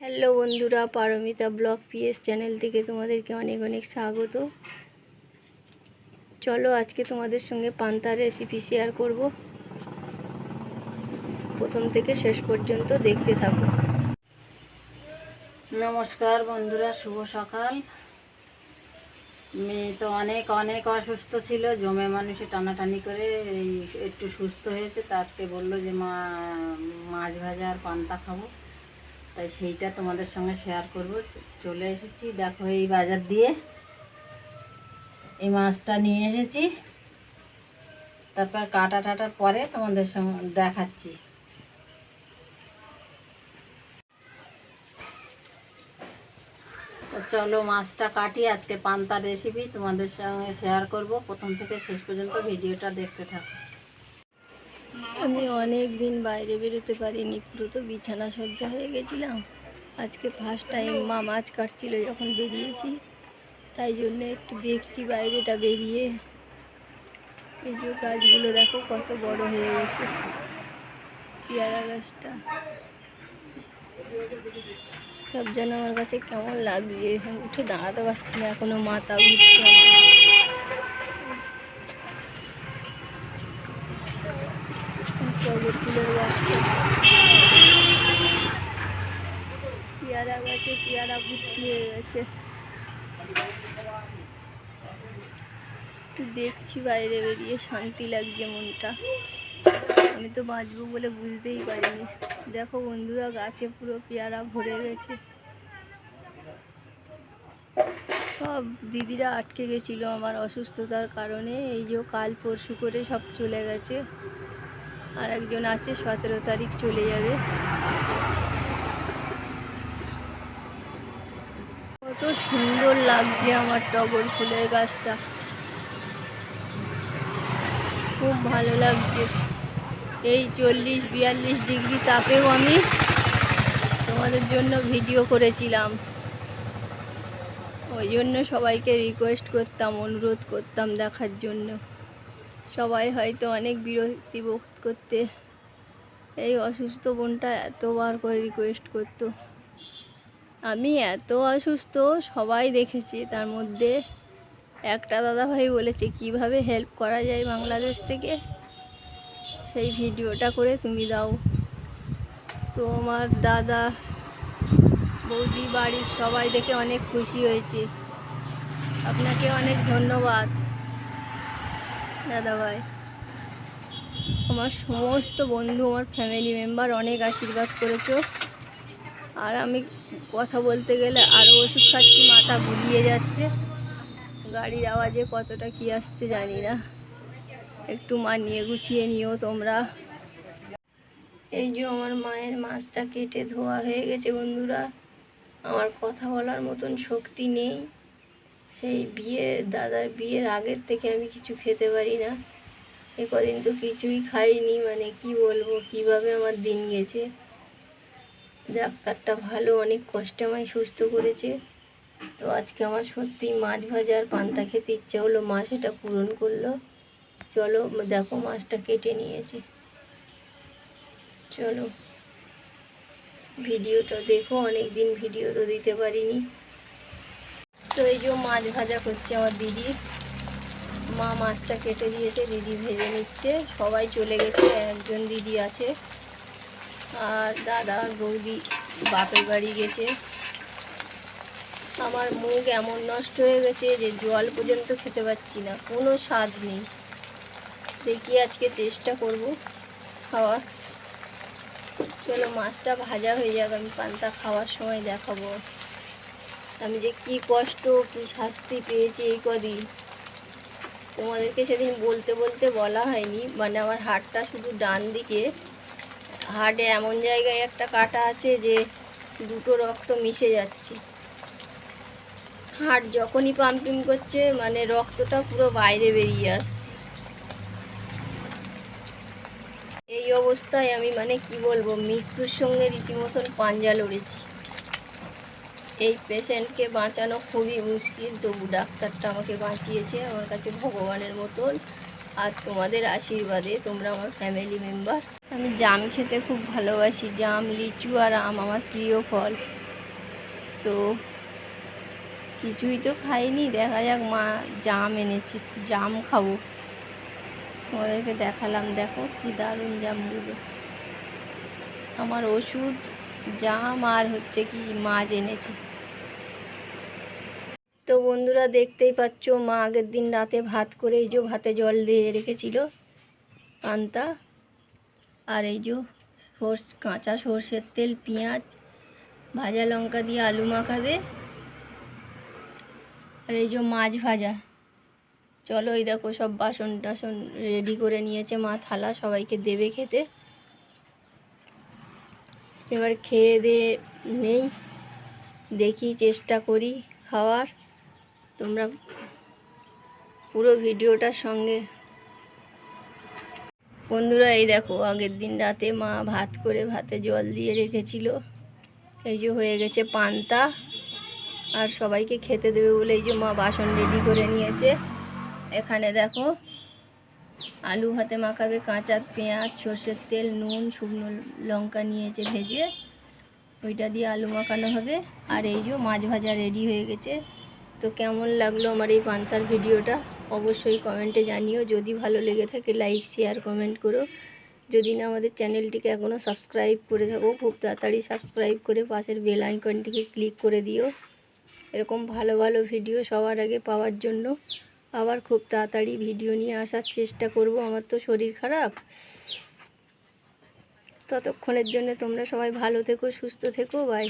Hello বন্ধুরা, Paromita blog PS channel থেকে তোমাদেরকে অনেক অনেক স্বাগত। চলো আজকে তোমাদের সঙ্গে পান্তার রেসিপি শেয়ার করব। প্রথম থেকে শেষ পর্যন্ত দেখতে থাকো। নমস্কার বন্ধুরা, শুভ সকাল। মেয়ে তো অনেক অনেক অসুস্থ ছিল, জমে মানুষে টানাটানি করে একটু সুস্থ হয়েছে, তা আজকে বলল যে মা, মাছ ভাজা আর পান্তা খাব। তাই সেইটা তোমাদের সঙ্গে শেয়ার করব। চলে এসেছি, দেখো এই বাজার দিয়ে। এই মাছটা নিয়ে এসেছি। তারপর কাটা টাটার পরে তোমাদের সঙ্গে দেখাচ্ছি। চলো মাছটা কাটি, আজকে পান্তার রেসিপি তোমাদের সঙ্গে শেয়ার করব। প্রথম থেকে শেষ পর্যন্ত ভিডিওটা দেখতে থাকো। আমি অনেক দিন বাইরে বেরোতে পারিনি, পুরো তো বিছানা সজ্জা হয়ে গেছিলাম। আজকে ফার্স্ট টাইম মা মাছ কাটছিল যখন বেরিয়েছি, তাই জন্য একটু দেখছি বাইরেটা বেরিয়ে। এই যে গাছগুলো দেখো কত বড় হয়ে গেছে, পেয়ারা গাছটা। সব যেন আমার কাছে কেমন লাগছে, উঠে দাঁড়াতে পারছি না এখনও, মাথা ঘুরছে আমার। টগর ফুলের গাছটা পেয়ারা গাছে পেয়ারা ভর্তি হয়ে গেছে একটু দেখছি বাইরে বেরিয়ে শান্তি লাগছে মনটা। আমি তো বাঁচবো বলে বুঝতেই পারিনি। দেখো বন্ধুরা, গাছে পুরো পেয়ারা ভরে গেছে। সব দিদিরা আটকে গেছিল আমার অসুস্থতার কারণে। এই যে কাল পরশু করে সব চলে গেছে। আর একজন আছে, সতেরো তারিখ চলে যাবে। কত সুন্দর লাগছে আমার টগর ফুলের গাছটা। খুব ভালো লাগছে। এই চল্লিশ, বিয়াল্লিশ ডিগ্রি তাপেও আমি তোমাদের জন্য ভিডিও করেছিলাম। ওই জন্য সবাইকে রিকোয়েস্ট করতাম, অনুরোধ করতাম দেখার জন্য। সবাই হয়তো অনেক বিরক্তি বোধ করতে। এই অসুস্থ বোনটা এতবার করে রিকোয়েস্ট করতো। আমি এত অসুস্থ, সবাই দেখেছি। তার মধ্যে একটা দাদা ভাই বলেছে, কীভাবে হেল্প করা যায় বাংলাদেশ থেকে? সেই ভিডিওটা করে তুমি দাও। তো আমার দাদা, বৌদি, বাড়ির সবাই দেখে অনেক খুশি হয়েছে। আপনাকে অনেক ধন্যবাদ। দাদা ভাই। আমার সমস্ত বন্ধু, আমার ফ্যামিলি মেম্বার অনেক আশীর্বাদ করেছ। আর আমি কথা বলতে গেলে আরও ওষুধ খাচ্ছি, মাথা গুলিয়ে যাচ্ছে। গাড়ির আওয়াজে কতটা কি আসছে জানি না। একটু মানিয়ে গুছিয়ে নিও তোমরা। এই যে আমার মায়ের মাছটা কেটে ধোয়া হয়ে গেছে বন্ধুরা। আমার কথা বলার মতন শক্তি নেই। সেই বিয়ে, দাদার বিয়ের আগের থেকে আমি কিছু খেতে পারি না। এ কদিন তো কিছুই খাইনি মানে কি বলব, কীভাবে আমার দিন গেছে? ডাক্তারটা ভালো, অনেক কষ্টে আমায় সুস্থ করেছে। তো আজকে আমার সত্যি মাছ ভাজা আর পান্তা খেতে ইচ্ছে হলো, মা সেটা পূরণ করল। চলো, দেখো মাছটা কেটে নিয়েছে। চলো, ভিডিওটা দেখো অনেক দিন ভিডিও তো দিতে পারিনি। তো এই যে মাছ ভাজা করছে আমার দিদি। মা মাছটা কেটে দিয়েছে, দিদি ভেজে নিচ্ছে। সবাই চলে গেছে, একজন দিদি আছে। আর দাদা, বৌদি বাপের বাড়ি গেছে। আমার মুখ এমন নষ্ট হয়ে গেছে যে জল পর্যন্ত খেতে পাচ্ছি না। কোনো স্বাদ নেই। দেখি আজকে চেষ্টা করব খাওয়ার। চলো মাছটা ভাজা হয়ে যাবে আমি পান্তা খাওয়ার সময় দেখাবো। আমি যে কি কষ্ট, কি শাস্তি পেয়েছি এই কদিন। তোমাদেরকে সেদিন বলতে বলতে বলা হয়নি। মানে আমার হাতটা শুধু ডান দিকে। হাড়ে এমন জায়গায় একটা কাটা আছে যে দুটো রক্ত মিশে যাচ্ছে। হাড় যখনই পাম্পিং করছে মানে রক্তটা পুরো বাইরে বেরিয়ে আসছে। এই অবস্থায় আমি মানে কি বলব, মৃত্যুর সঙ্গে রীতিমতন পাঞ্জা লড়েছি। এই পেশেন্টকে বাঁচানো খুবই মুশকিল। তবু ডাক্তারটা আমাকে বাঁচিয়েছে আমার কাছে ভগবানের মতন। আর তোমাদের আশীর্বাদে তোমরা আমার ফ্যামিলি মেম্বার আমি জাম খেতে খুব ভালোবাসি, জাম, লিচু আর আম আমার প্রিয় ফল। তো কিছুই তো খাইনি, দেখা যাক মা জাম এনেছে, জাম খাব। তোমাদেরকে দেখালাম, দেখো কি দারুণ জামগুলো। আমার ওষুধ, জাম আর হচ্ছে কি মাছ এনেছে। তো বন্ধুরা দেখতেই পাচ্ছ, মা আগের দিন রাতে ভাত করে এই যে ভাতে জল দিয়ে রেখেছিল পান্তা। আর এই যে সর্ষ, কাঁচা সর্ষের তেল, পেঁয়াজ, ভাজা লঙ্কা দিয়ে আলু মাখাবে। আর এই যে মাছ ভাজা। চলো এই দেখো সব বাসন টাসন রেডি করে নিয়েছে মা, থালা সবাইকে দেবে খেতে। এবার খেয়ে দিয়ে নেই, দেখি চেষ্টা করি খাওয়ার। তোমরা পুরো ভিডিওটার সঙ্গে। বন্ধুরা, এই দেখো, আগের দিন রাতে মা ভাত করে ভাতে জল দিয়ে রেখেছিল। এই যে হয়ে গেছে পান্তা, আর সবাইকে খেতে দেবে বলে এই যে মা বাসন রেডি করে নিয়েছে। এখানে দেখো, আলু ভাতে মাখাবে কাঁচা পেঁয়াজ, সর্ষের তেল, নুন, শুকনো লঙ্কা নিয়েছে ভেজে। ওইটা দিয়ে আলু মাখানো হবে। আর এই যে মাছ ভাজা রেডি হয়ে গেছে। তো কেমন লাগল আমার এই পান্তার ভিডিওটা? অবশ্যই কমেন্টে জানিও। যদি ভালো লেগে থাকে লাইক শেয়ার কমেন্ট করো। যদি না, আমাদের চ্যানেলটিকে এখনও সাবস্ক্রাইব করে থাকো, খুব তাড়াতাড়ি সাবস্ক্রাইব করে পাশের বেল আইকনটিকে ক্লিক করে দিও। এরকম ভালো ভালো ভিডিও সবার আগে পাওয়ার জন্য। আবার খুব তাড়াতাড়ি ভিডিও নিয়ে আসার চেষ্টা করব। আমার তো শরীর খারাপ। ততক্ষণের জন্য তোমরা সবাই ভালো থেকো, সুস্থ থেকো। বাই